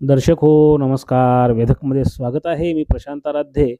दर्शक हो नमस्कार. वेधकमध्ये स्वागत आहे. मी प्रशांत आराध्ये.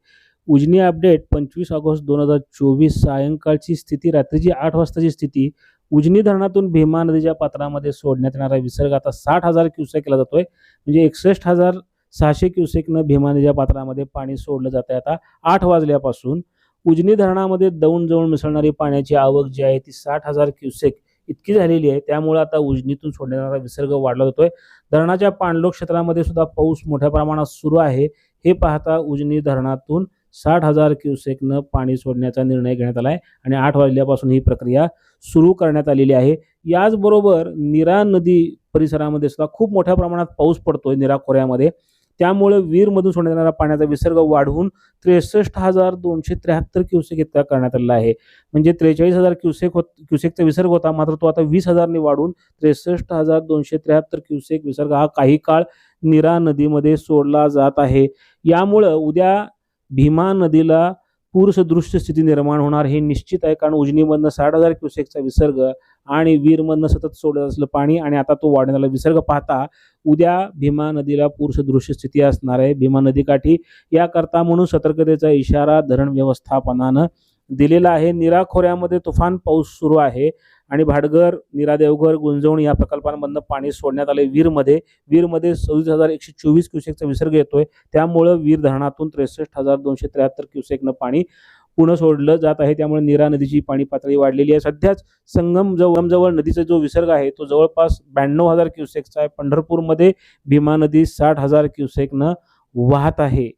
उजनी अपडेट पंचवीस ऑगस्ट दोन हजार चोवीस सायंकाळची स्थिती रात्रीची आठ वाजताची स्थिती. उजनी धरणातून भीमा नदीच्या पात्रामध्ये सोडण्यात येणारा विसर्ग आता साठ हजार क्युसेक केला जातोय. म्हणजे एकसष्ट हजार सहाशे क्युसेकनं भीमा नदीच्या पात्रामध्ये पाणी सोडलं जात आहे आता आठ वाजल्यापासून. उजनी धरणामध्ये दौंड जवळ मिसळणारी पाण्याची आवक जी आहे ती साठ हजार क्युसेक. इतकी झालेली आहे. त्यामुळे आता उजनीतून सोडण्यात येणारा विसर्ग वाढला जातोय. धरणाच्या पाणलोक क्षेत्रामध्ये सुद्धा पाऊस मोठ्या प्रमाणात सुरू आहे. हे पाहता उजनी धरणातून साठ हजार क्युसेकनं पाणी सोडण्याचा निर्णय घेण्यात आला आहे आणि आठ वाजल्यापासून ही प्रक्रिया सुरू करण्यात आलेली आहे. याचबरोबर निरा नदी परिसरामध्ये सुद्धा खूप मोठ्या प्रमाणात पाऊस पडतोय निरा खोऱ्यामध्ये. त्यामुळे वीरमधून सोडण्यात येणारा पाण्याचा विसर्ग वाढवून त्रेसष्ट हजार दोनशे त्र्याहत्तर क्युसेक इतका करण्यात आलेला आहे. म्हणजे त्रेचाळीस हजार क्युसेक होत क्युसेकचा विसर्ग होता मात्र तो आता वीस हजारने वाढून त्रेसष्ट हजार दोनशे त्र्याहत्तर क्युसेक विसर्ग हा काही काळ निरा नदीमध्ये सोडला जात आहे. यामुळं उद्या भीमा नदीला पूरसदृश्य स्थिती निर्माण होणार हे निश्चित आहे कारण उजनीमधनं साठ हजार क्युसेकचा विसर्ग आणि वीरमधनं सतत सोडत असलं पाणी आणि आता तो वाढण्याला विसर्ग पाहता उद्या भीमा नदीला पूरसदृश्य स्थिती असणार आहे. भीमा नदीकाठी याकरता म्हणून सतर्कतेचा इशारा धरण व्यवस्थापनानं दिलेला आहे. निरा खोऱ्यामध्ये तुफान पाऊस सुरू आहे आणि भाडगर निरा देवघर गुंजवणी या प्रकल्पांमधनं पाणी सोडण्यात आले वीरमध्ये वीरमध्ये सव्वीस हजार एकशे चोवीस क्युसेकचा विसर्ग येतोय. त्यामुळं वीर धरणातून त्रेसष्ट हजार दोनशे त्र्याहत्तर क्युसेकनं पाणी पुणं सोडलं जात आहे. त्यामुळे निरा नदीची पाणी पातळी वाढलेली आहे. सध्याच संगम जवळजवळ नदीचा जो विसर्ग आहे तो जवळपास ब्याण्णव हजार क्युसेकचा आहे. पंढरपूरमध्ये भीमा नदी साठ हजार क्युसेकनं वाहत आहे.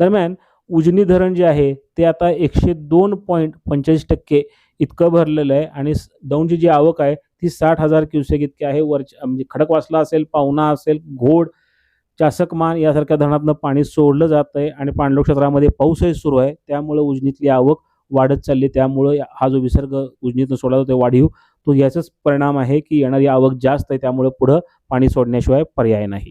दरम्यान उजनी धरण जे आहे ते आता एकशे दोन पॉईंट पंचेचाळीस टक्के इतकं भरलेलं आहे. आणि दौंडची जी आवक आहे ती साठ हजार क्युसेक इतकी आहे. वरच्या म्हणजे खडकवासला असेल पावना असेल घोड चासकमान यासारख्या धरणातनं पाणी सोडलं जात आहे आणि पाणलोट क्षेत्रामध्ये पाऊसही सुरू आहे. त्यामुळे उजनीतली आवक वाढत चालली. त्यामुळं हा जो विसर्ग उजनीतनं सोडला जातो वाढीव तो याचाच परिणाम आहे की येणारी आवक जास्त आहे. त्यामुळे पुढं पाणी सोडण्याशिवाय पर्याय नाही.